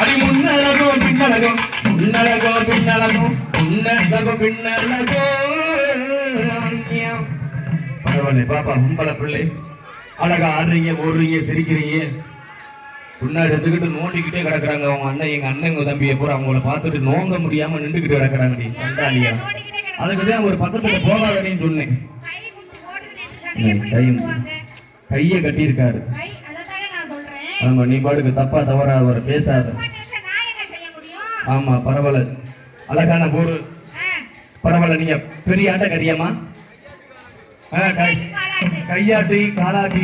அடி முன்னழகோ பின்னழகோ முன்னழகோ பின்னழகோ முன்னழகோ பின்னழகோ பரவாயில்ல பாப்பா உம்பள பிள்ளை. அழகா ஆடுறீங்க ஓடுறீங்க சிரிக்கிறீங்க. முன்னாடி எடுத்துக்கிட்டு நோண்டிக்கிட்டே கிடக்குறாங்க அவங்க அண்ணன் எங்க அண்ணன் தம்பியை பூரா அவங்கள பார்த்துட்டு நோங்க முடியாம நின்றுக்கிட்டு கிடக்குறாங்க நீ கண்டாலியா? அதுக்கு தான் ஒரு பக்கத்துல போகாதேன்னு சொன்னேன்? கையை கட்டியிருக்காரு. ஆமா நீ பாட்டுக்கு தப்பா தவறா அவரை பேசாத. முடியும்? ஆமா பரவாயில்ல. அழகான போரு பரவாயில்ல நீங்க பெரிய ஆட்டக்காரியாமா ஆ, கை- காலாட்டு, கையாட்டி காலாட்டி.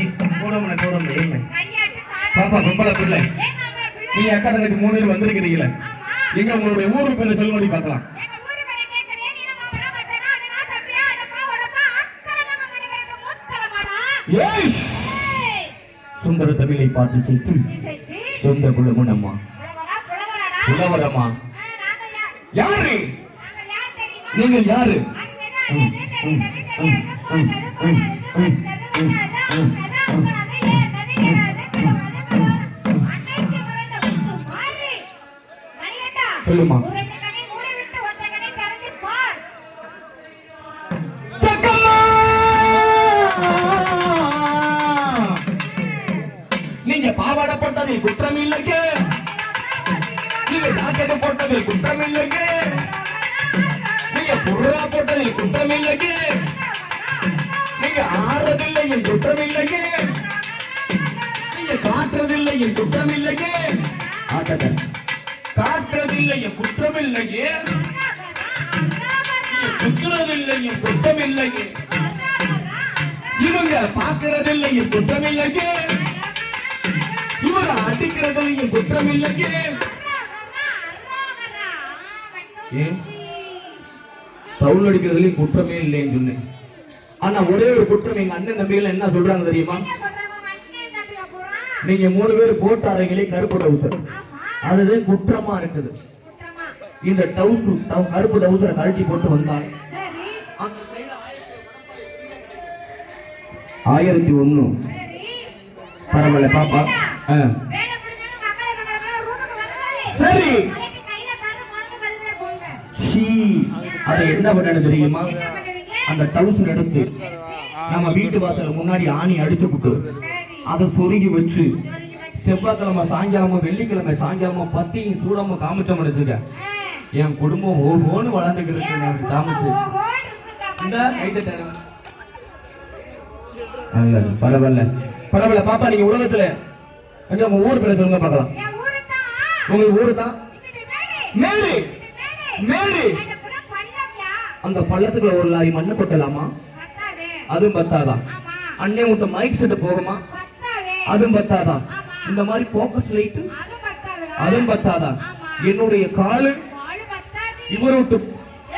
கையாட்டு, காலாட்டு. பாப்பா பொம்பளை பிள்ளை? நீ அக்கா தங்கச்சி மூணு பேர் வந்திருக்கிறீங்களே. எங்க உங்களுடைய ஊரு பேரை சொல்லும்படி பார்க்கலாம். எங்க சுந்தர தமிழை பார்த்து சேர்த்து இசைத்து, சொந்த குலமுனம்மா. புலவரா, புலவராடா? புலவரம்மா ஆ, நாங்க யார்? நாங்க யார் தெரியுமா? குற்றம் நீங்க புறா போட்டது குற்றம் இல்லைங்க நீங்க ஆறதில்லை என் குற்றம் இல்லைங்க நீங்க காட்டுறதில்லை என் குற்றம் ஆட்டத காட்டுறதில்லை என் குற்றம் குத்துறதில்லை என் குற்றம் இவங்க பாக்குறதில்லை என் குற்றம் இவங்க அடிக்கிறதில்லை என் குற்றம் ஏன்? தவுள் அடிக்கிறதுலயும் குற்றமே இல்லைன்னு சொன்னேன். ஆனா ஒரே ஒரு குற்றம் எங்க அண்ணன் தம்பிகள் என்ன சொல்றாங்க தெரியுமா? நீங்க மூணு பேர் போட்டு அறைகளே கருப்பு டவுசர் அதுதான் குற்றமா இருக்குது. இந்த டவுசு கருப்பு டவுசரை கழட்டி போட்டு வந்தால் சரி, ஆயிரத்தி ஒண்ணு. சரி. பரவாயில்ல பாப்பா. ஆ. அதை என்ன பண்ணணும் தெரியுமா? அந்த டவுசர் எடுத்து நம்ம வீட்டு வாசல்ல முன்னாடி ஆணி அடிச்சு விட்டு அதை சொருகி வச்சு. செவ்வாய்க்கிழமை சாயங்காலமும் வெள்ளிக்கிழமை சாயங்காலமும் பத்தியும் சூடாம காமிச்சோம் ஆ, என் குடும்பம் ஓஹோன்னு வளர்ந்துக்கிட்டு எனக்கு காமிச்சு. இந்த பரவாயில்ல. பரவாயில்ல. பாப்பா நீங்க உலகத்துல கொஞ்சம் உங்க ஊர் பேரை சொல்லுங்க பார்க்கலாம். உங்க ஊரு தான் இங்கிட்டு மேடு, அந்த பள்ளத்துக்குள்ள ஒரு லாரி மண்ணு கொட்டலாமா. அதுவும் பத்தாதான் அண்ணே விட்ட மைக் செட்டு போகுமா. அதுவும் பத்தாதான். இந்த மாதிரி போக்கஸ் லைட்டு அதுவும் பத்தாதான். என்னுடைய காலு வாழு பத்தாது. இவரு விட்டு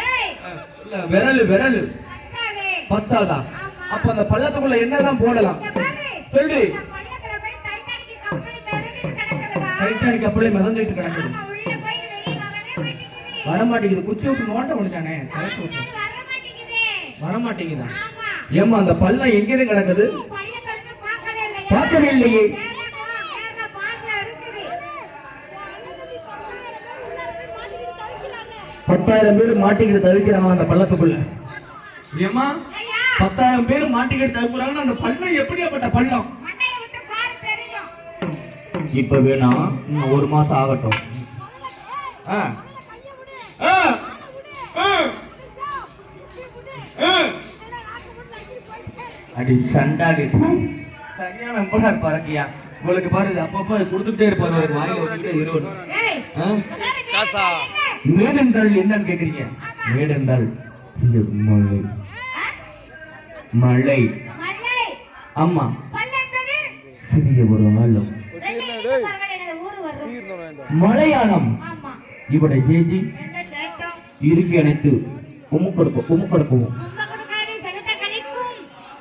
ஏய், இல்ல, விரலு விரலு பத்தாது. பத்தாதான். அப்ப அந்த பள்ளத்துக்குள்ள என்னதான் போடலாம். சொல்லு. டைட்டானிக் அப்படியே மிதந்துட்டு கிடக்குது மாட்டேங்குது. வர மாட்டேங்குது குச்சி விட்டு நோட்ட முடிச்சானே அது வர மாட்டேங்குது. வர மாட்டேங்குதா ஆமா. ஏமா அந்த பள்ளம் எங்கிருந்து கிடக்குது பார்க்கவே இல்லையா? பத்தாயிரம் பேர் மாட்டிக்கிட்டு தவிக்கிறாங்க அந்த பள்ளத்துக்குள்ள ஏமா பத்தாயிரம் பேர் மாட்டிக்கிட்டு தவிக்கிறாங்க அந்த பள்ளம் எப்படியாப்பட்ட பள்ளம். இப்ப வேணா ஒரு மாசம் ஆகட்டும் ஆ. அடி சண்டாடி சரியான நம்பரா பறக்கியா உங்களுக்கு பாரு அப்பப்போ கொடுத்துட்டே இருப்பாரு ஒரு வாயில் வந்துட்டு இருபது மேடென்றால் என்னன்னு கேக்குறீங்க? மேடென்றால் மழை. மழை. ஆமா. சிறிய ஒரு ஆழம். மலையாளம். இவட ஜேஜி இறுகி அணைத்து உம்மு கொடுக்கும் உம்மு கொடுக்கும்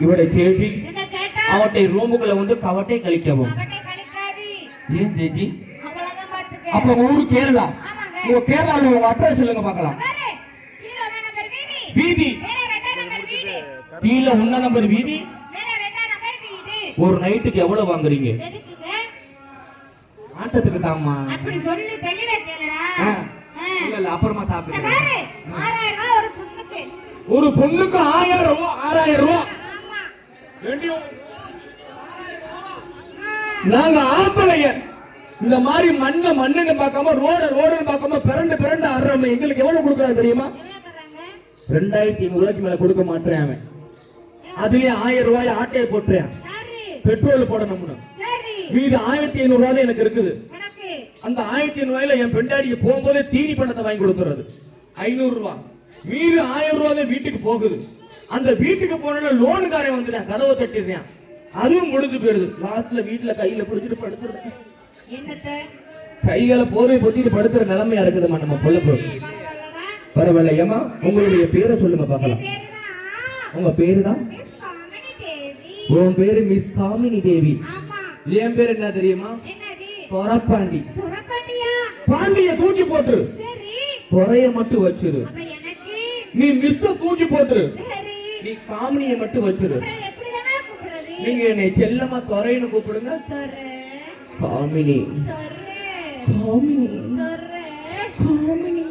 இவடை చేసి அவட்டை ரூமுக்குள்ள வந்து கவட்டை கழிக்கவும். ஏன் ஜெஜி அப்ப ஊரு கேரளா உங்க கேரளால உங்க அட்ரஸ் சொல்லுங்க பார்க்கலாம். வீதி. கீழ உன்ன நம்பர் வீதி. ஒரு நைட்டுக்கு எவ்வளவு வாங்குறீங்க? ஆட்டத்துக்கு தாமா அப்படி சொல்லி தெளிவா கேளுடா. இல்ல இல்ல அப்புறமா சாப்பிடுறேன் ஒரு பொண்ணுக்கு. ஆயிரம் ரூபா ஆறாயிரம் ரூபா. நாங்க ஆம்பளைங்க இந்த மாதிரி மண்ணை மண்ணுன்னு பார்க்காம ரோட ரோடுன்னு பார்க்காம பிறண்டு பிறண்டு ஆடுறோம் எங்களுக்கு எவ்வளவு கொடுக்குறாங்க தெரியுமா? ரெண்டாயிரத்தி ஐநூறு ரூபாய்க்கு மேல கொடுக்க மாட்டேன் அவன். அதுலயே ஆயிரம் ரூபாய் ஆட்டையை போட்டுறேன். பெட்ரோல் போடணும்னு. மீது ஆயிரத்தி ஐநூறு ரூபாய் எனக்கு இருக்குது. அந்த ஆயிரத்தி ஐநூறு என் பெண்டாடிக்கு போகும்போதே தீனி பணத்தை வாங்கி கொடுத்துறது. ஐநூறு ரூபாய் மீது ஆயிரம் ரூபாய் தான் வீட்டுக்கு போகுது. அந்த வீட்டுக்கு போன லோனுக்காரன் வந்துட்டேன். கதவை தட்டிடுறேன். அதுவும் முடிஞ்சு போயிடுது. லாஸ்ட்ல வீட்டுல கையில பிடிச்சிட்டு படுத்துறேன் என்னத்த? கைகளை போர்வை பொத்திட்டு படுத்துற நிலைமையா இருக்குதுமா நம்ம பரவாயில்லடா பரவாயில்ல ஏமா உங்களுடைய பேரை சொல்லுங்க பார்க்கலாம். உங்க பேரு தான் உன் பேரு மிஸ் காமினி தேவி. என் பேர் என்ன தெரியுமா? பொறப்பாண்டி துறப்பாட்டியா பாண்டிய தூக்கி போட்டுரு. சரி. பொறைய மட்டும் வச்சிரு. நீ மிஸ்ஸ தூக்கி போட்டுரு. சரி. நீ காமினியை மட்டும் வச்சிரு. நீங்க என்னை செல்லமா துறைன்னு கூப்பிடுங்க. காமினி. காமினி. காமினி.